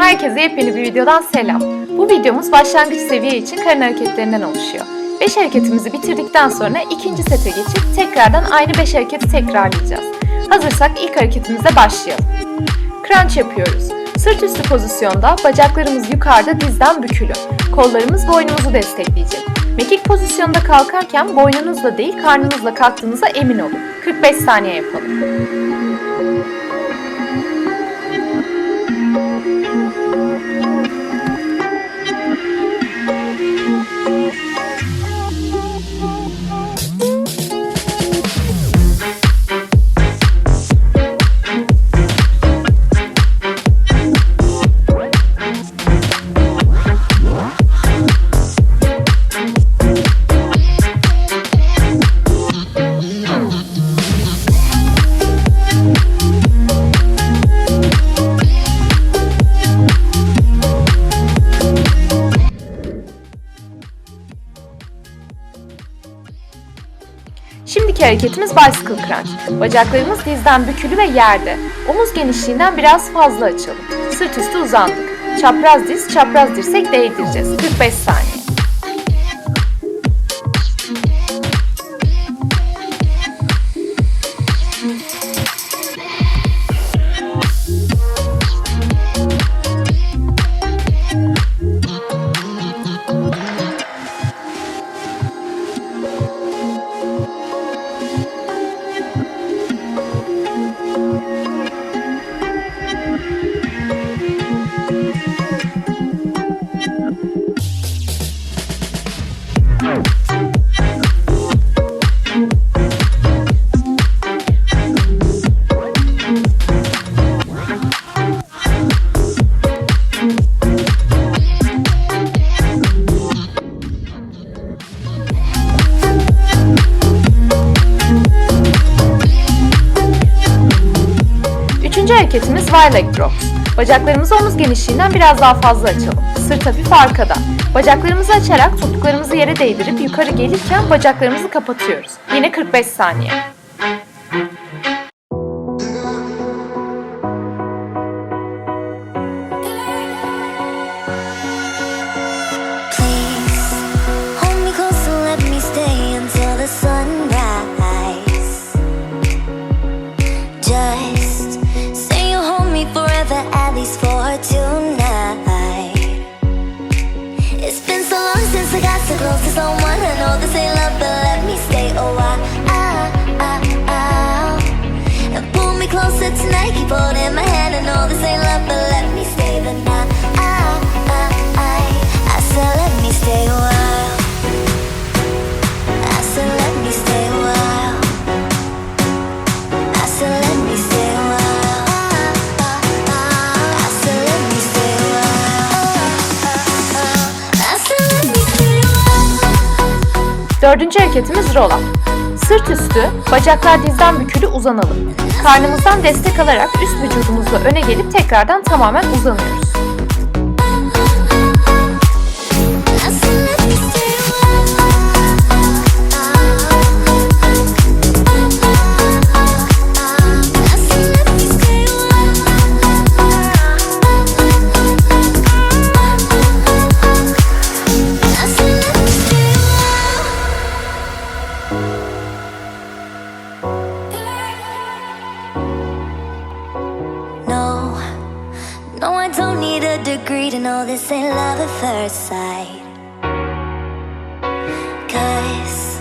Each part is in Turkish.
Herkese yepyeni bir videodan selam. Bu videomuz başlangıç seviye için karın hareketlerinden oluşuyor. 5 hareketimizi bitirdikten sonra ikinci sete geçip tekrardan aynı 5 hareketi tekrarlayacağız. Hazırsak ilk hareketimizle başlayalım. Crunch yapıyoruz. Sırt üstü pozisyonda bacaklarımız yukarıda dizden bükülü. Kollarımız boynumuzu destekleyecek. Mekik pozisyonda kalkarken boynunuzla değil karnınızla kalktığınıza emin olun. 45 saniye yapalım. Şimdiki hareketimiz bicycle crunch. Bacaklarımız dizden bükülü ve yerde. Omuz genişliğinden biraz fazla açalım. Sırt üstü uzandık. Çapraz diz, çapraz dirsek değdireceğiz. 45 saniye. Drops. Bacaklarımızı omuz genişliğinden biraz daha fazla açalım. Sırt hafif arkada. Bacaklarımızı açarak topuklarımızı yere değdirip yukarı gelirken bacaklarımızı kapatıyoruz. Yine 45 saniye. Dördüncü hareketimiz roll. Sırt üstü, bacaklar dizden bükülü uzanalım. Karnımızdan destek alarak üst vücudumuzla öne gelip tekrardan tamamen uzanıyoruz. A degree to know this ain't love at first sight. Cause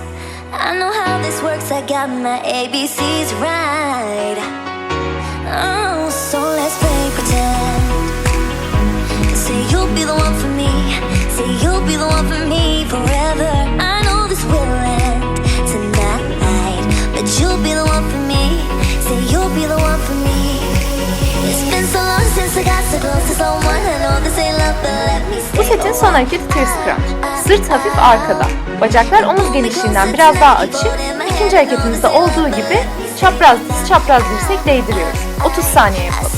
I know how this works, I got my ABCs right. Oh, so let's play pretend. Say you'll be the one for me, say you'll be the one for me forever. I know this will end tonight, but you'll be the one for me, say you'll be the one for me. It's been so long since I got Bu setin son hareketi twist crunch. Sırt hafif arkada. Bacaklar omuz genişliğinden biraz daha açık. İkinci hareketimizde olduğu gibi çapraz diz, çapraz dirsek değdiriyoruz. 30 saniye yapalım.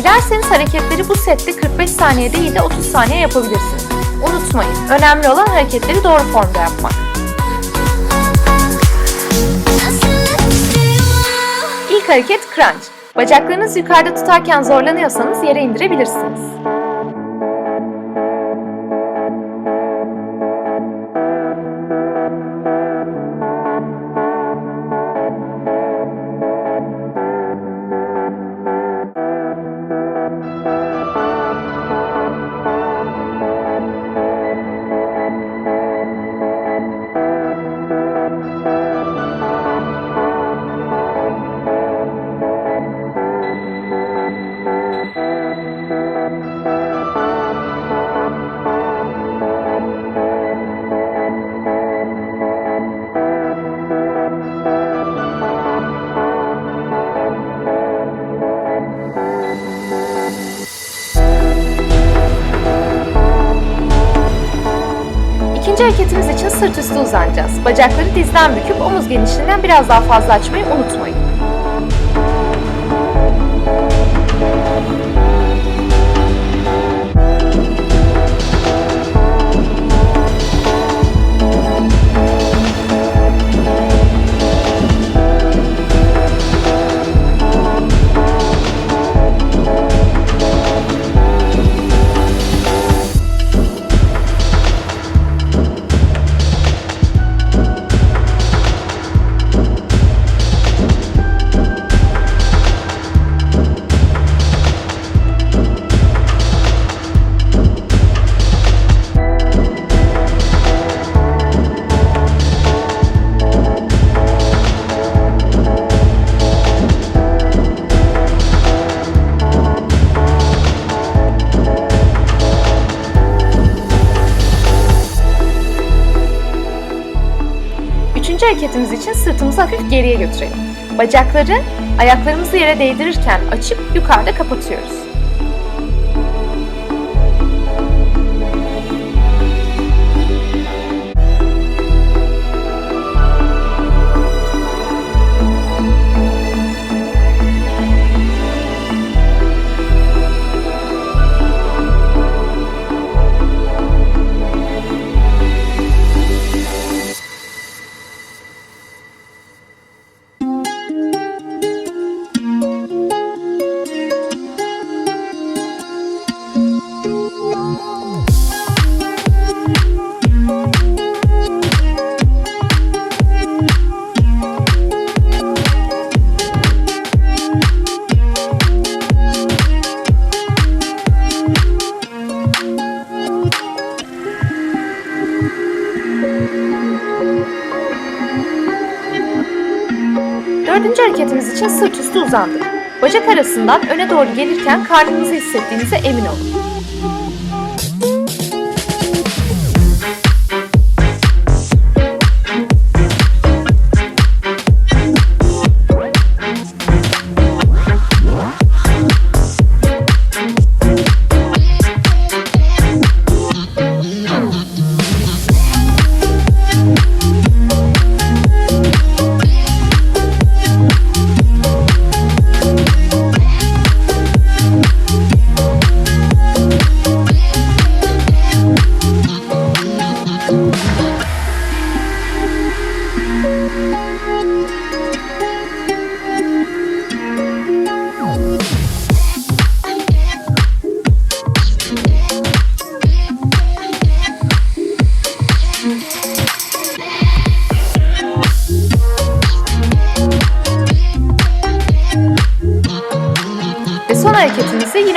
Dilerseniz hareketleri bu sette 45 saniyede değil de 30 saniye yapabilirsiniz. Unutmayın, önemli olan hareketleri doğru formda yapmak. İlk hareket crunch. Bacaklarınızı yukarıda tutarken zorlanıyorsanız yere indirebilirsiniz. Hareketimiz için sırt üstü uzanacağız. Bacakları dizden büküp omuz genişliğinden biraz daha fazla açmayı unutmayın. Hareketimiz için sırtımızı hafif geriye götürelim. Bacakları ayaklarımızı yere değdirirken açıp yukarıda kapatıyoruz. Dördüncü hareketimiz için sırt üstü uzandık. Bacak arasından öne doğru gelirken karnınızı hissettiğinize emin olun.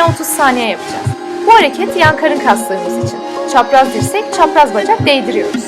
Yine 30 saniye yapacağız. Bu hareket yan karın kaslarımız için. Çapraz dirsek, çapraz bacak değdiriyoruz.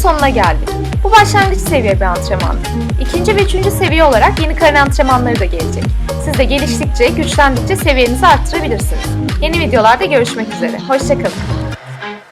Sonuna geldik. Bu başlangıç seviye bir antrenman. İkinci ve üçüncü seviye olarak yeni karın antrenmanları da gelecek. Siz de geliştikçe, güçlendikçe seviyenizi arttırabilirsiniz. Yeni videolarda görüşmek üzere. Hoşçakalın.